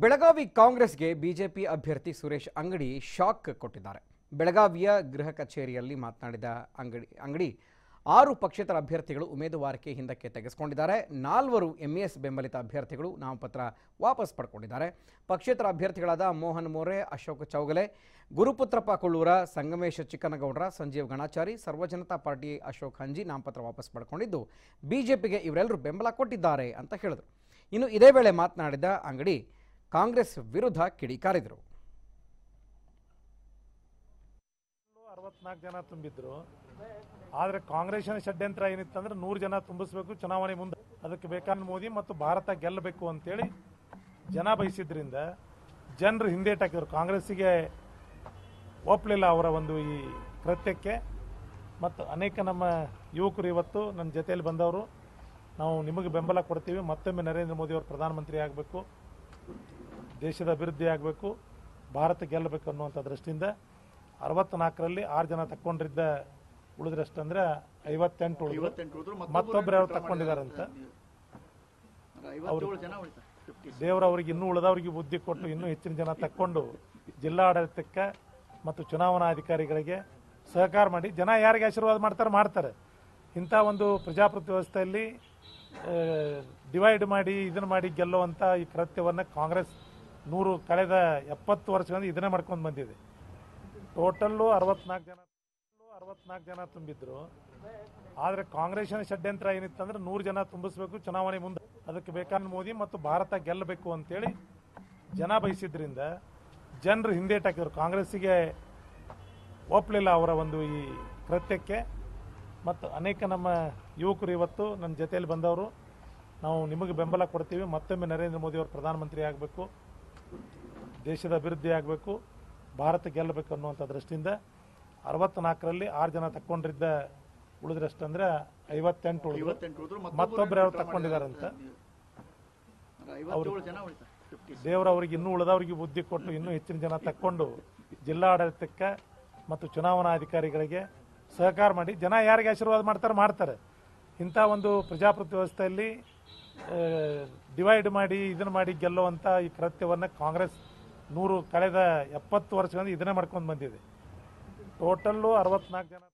ಬೆಳಗಾವಿ ಕಾಂಗ್ರೆಸ್ಗೆ ಬಿಜೆಪಿ ಅಭ್ಯರ್ಥಿ ಸುರೇಶ್ ಅಂಗಡಿ ಶಾಕ್ ಕೊಟ್ಟಿದ್ದಾರೆ. ಬೆಳಗಾವಿಯ ಗೃಹ ಕಚೇರಿಯಲ್ಲಿ ಮಾತನಾಡಿದ ಅಂಗಡಿ ಅಂಗಡಿ ಆರು ಪಕ್ಷೇತರ ಅಭ್ಯರ್ಥಿಗಳು ಉಮೇದುವಾರಿಕೆ ಹಿಂದಕ್ಕೆ ತೆಗೆದುಕೊಂಡಿದ್ದಾರೆ ನಾಲ್ವರು ಎಂಇಎಸ್ ಬೆಂಬಲಿತ ಅಭ್ಯರ್ಥಿಗಳು ನಾಮಪತ್ರ ವಾಪಸ್ ಪಡ್ಕೊಂಡಿದ್ದಾರೆ. ಪಕ್ಷೇತರ ಅಭ್ಯರ್ಥಿಗಳಾದ ಮೋಹನ್ ಮೋರೆ, ಅಶೋಕ್ ಚೌಗಲೆ, ಗುರುಪುತ್ರಪ್ಪ ಕೊಳ್ಳೂರ, ಸಂಗಮೇಶ್ ಚಿಕ್ಕನಗೌಡರ, ಸಂಜೀವ್ ಗಣಾಚಾರಿ, ಸರ್ವಜನತಾ ಪಾರ್ಟಿ ಅಶೋಕ್ ಹಂಜಿ ನಾಮಪತ್ರ ವಾಪಸ್ ಪಡ್ಕೊಂಡಿದ್ದು, ಬಿಜೆಪಿಗೆ ಇವರೆಲ್ಲರೂ ಬೆಂಬಲ ಕೊಟ್ಟಿದ್ದಾರೆ ಅಂತ ಹೇಳಿದರು. ಇನ್ನು ಇದೇ ವೇಳೆ ಮಾತನಾಡಿದ ಅಂಗಡಿ ಕಾಂಗ್ರೆಸ್ ವಿರುದ್ಧ ಕಿಡಿಕಾರಿದರು. ಅರವತ್ನಾಲ್ಕು ಜನ ತುಂಬಿದ್ರು. ಆದ್ರೆ ಕಾಂಗ್ರೆಸ್ನ ಷಡ್ಯಂತ್ರ ಏನಿತ್ತಂದ್ರೆ ನೂರು ಜನ ತುಂಬಿಸಬೇಕು ಚುನಾವಣೆ ಮುಂದೆ. ಅದಕ್ಕೆ ಬೇಕಾದ ಮೋದಿ ಮತ್ತು ಭಾರತ ಗೆಲ್ಲಬೇಕು ಅಂತೇಳಿ ಜನ ಬಯಸಿದ್ರಿಂದ ಜನರು ಹಿಂದೇಟಾಕಿದ್ರು ಕಾಂಗ್ರೆಸ್ಸಿಗೆ ಒಪ್ಪಲಿಲ್ಲ ಅವರ ಒಂದು ಈ ಕೃತ್ಯಕ್ಕೆ. ಮತ್ತು ಅನೇಕ ನಮ್ಮ ಯುವಕರು ಇವತ್ತು ನನ್ನ ಜೊತೆಯಲ್ಲಿ ಬಂದವರು. ನಾವು ನಿಮಗೆ ಬೆಂಬಲ ಕೊಡ್ತೀವಿ. ಮತ್ತೊಮ್ಮೆ ನರೇಂದ್ರ ಮೋದಿ ಅವರು ಪ್ರಧಾನಮಂತ್ರಿ ಆಗಬೇಕು. ದೇಶದ ಅಭಿವೃದ್ಧಿ ಆಗಬೇಕು ಭಾರತ ಗೆಲ್ಲಬೇಕು ಅನ್ನುವಂಥ ದೃಷ್ಟಿಯಿಂದ ಅರವತ್ನಾಲ್ಕರಲ್ಲಿ ಆರು ಜನ ತಕ್ಕೊಂಡಿದ್ದ ಉಳಿದ್ರಷ್ಟಂದ್ರೆ ಐವತ್ತೆಂಟು ಉಳಿದ್ರು. ಮತ್ತೊಬ್ರು ಯಾರು ತಕ್ಕೊಂಡಿದಾರಂತ ದೇವರವರಿಗೆ ಇನ್ನೂ ಉಳಿದವರಿಗೆ ಬುದ್ಧಿ ಕೊಟ್ಟು ಇನ್ನೂ ಹೆಚ್ಚಿನ ಜನ ತಕ್ಕೊಂಡು ಜಿಲ್ಲಾಡಳಿತಕ್ಕೆ ಮತ್ತು ಚುನಾವಣಾ ಅಧಿಕಾರಿಗಳಿಗೆ ಸಹಕಾರ ಮಾಡಿ ಜನ ಯಾರಿಗೆ ಆಶೀರ್ವಾದ ಮಾಡ್ತಾರೆ ಮಾಡ್ತಾರೆ. ಇಂಥ ಒಂದು ಪ್ರಜಾಪ್ರಭುತ್ವ ವ್ಯವಸ್ಥೆಯಲ್ಲಿ ಡಿವೈಡ್ ಮಾಡಿ ಇದನ್ನು ಮಾಡಿ ಗೆಲ್ಲುವಂಥ ಈ ಕೃತ್ಯವನ್ನು ಕಾಂಗ್ರೆಸ್ ನೂರು ಕಳೆದ ಎಪ್ಪತ್ತು ವರ್ಷಗಳಿಂದ ಇದನ್ನೇ ಮಾಡ್ಕೊಂಡು ಬಂದಿದೆ. ಟೋಟಲ್ಲು ಅರವತ್ನಾಲ್ಕು ಜನ ಅರವತ್ನಾಲ್ಕು ಜನ ತುಂಬಿದ್ರು. ಆದರೆ ಕಾಂಗ್ರೆಸ್ನ ಷಡ್ಯಂತ್ರ ಏನಿತ್ತಂದ್ರೆ ನೂರು ಜನ ತುಂಬಿಸ್ಬೇಕು, ಚುನಾವಣೆ ಮುಂದೆ ಅದಕ್ಕೆ ಬೇಕಾದ ಮೋದಿ ಮತ್ತು ಭಾರತ ಗೆಲ್ಲಬೇಕು ಅಂತೇಳಿ ಜನ ಬಯಸಿದ್ರಿಂದ ಜನರು ಹಿಂದೇಟಾಕಿದ್ರು ಕಾಂಗ್ರೆಸ್ಸಿಗೆ ಒಪ್ಪಲಿಲ್ಲ ಅವರ ಒಂದು ಈ ಕೃತ್ಯಕ್ಕೆ. ಮತ್ತು ಅನೇಕ ನಮ್ಮ ಯುವಕರು ಇವತ್ತು ನನ್ನ ಜೊತೆಯಲ್ಲಿ ಬಂದವರು. ನಾವು ನಿಮಗೆ ಬೆಂಬಲ ಕೊಡ್ತೀವಿ. ಮತ್ತೊಮ್ಮೆ ನರೇಂದ್ರ ಮೋದಿ ಅವರು ಪ್ರಧಾನಮಂತ್ರಿ ಆಗಬೇಕು. ದೇಶದ ಅಭಿವೃದ್ಧಿ ಆಗಬೇಕು ಭಾರತ ಗೆಲ್ಲಬೇಕು ಅನ್ನುವಂಥ ದೃಷ್ಟಿಯಿಂದ ಅರವತ್ನಾಲ್ಕರಲ್ಲಿ ಆರು ಜನ ತಕ್ಕೊಂಡಿದ್ದ ಉಳಿದ್ರಷ್ಟಂದ್ರೆ ಐವತ್ತೆಂಟು ಮತ್ತೊಬ್ಬರು ಯಾರು ತಕ್ಕೊಂಡಿದಾರಂತ ದೇವರವರಿಗೆ ಇನ್ನೂ ಉಳಿದವರಿಗೆ ಬುದ್ಧಿ ಕೊಟ್ಟು ಇನ್ನೂ ಹೆಚ್ಚಿನ ಜನ ತಕ್ಕೊಂಡು ಜಿಲ್ಲಾಡಳಿತಕ್ಕೆ ಮತ್ತು ಚುನಾವಣಾ ಅಧಿಕಾರಿಗಳಿಗೆ ಸಹಕಾರ ಮಾಡಿ ಜನ ಯಾರಿಗೆ ಆಶೀರ್ವಾದ ಮಾಡ್ತಾರೆ ಮಾಡ್ತಾರೆ. ಇಂಥ ಒಂದು ಪ್ರಜಾಪ್ರಭುತ್ವ ವ್ಯವಸ್ಥೆಯಲ್ಲಿ ಡಿವೈಡ್ ಮಾಡಿ ಇದನ್ನು ಮಾಡಿ ಗೆಲ್ಲುವಂಥ ಈ ಕೃತ್ಯವನ್ನು ಕಾಂಗ್ರೆಸ್ ನೂರು ಕಳೆದ ಎಪ್ಪತ್ತು ವರ್ಷಗಳಿಂದ ಇದನ್ನೇ ಮಾಡ್ಕೊಂಡು ಬಂದಿದೆ. ಟೋಟಲ್ಲು ಅರವತ್ನಾಲ್ಕು ಜನ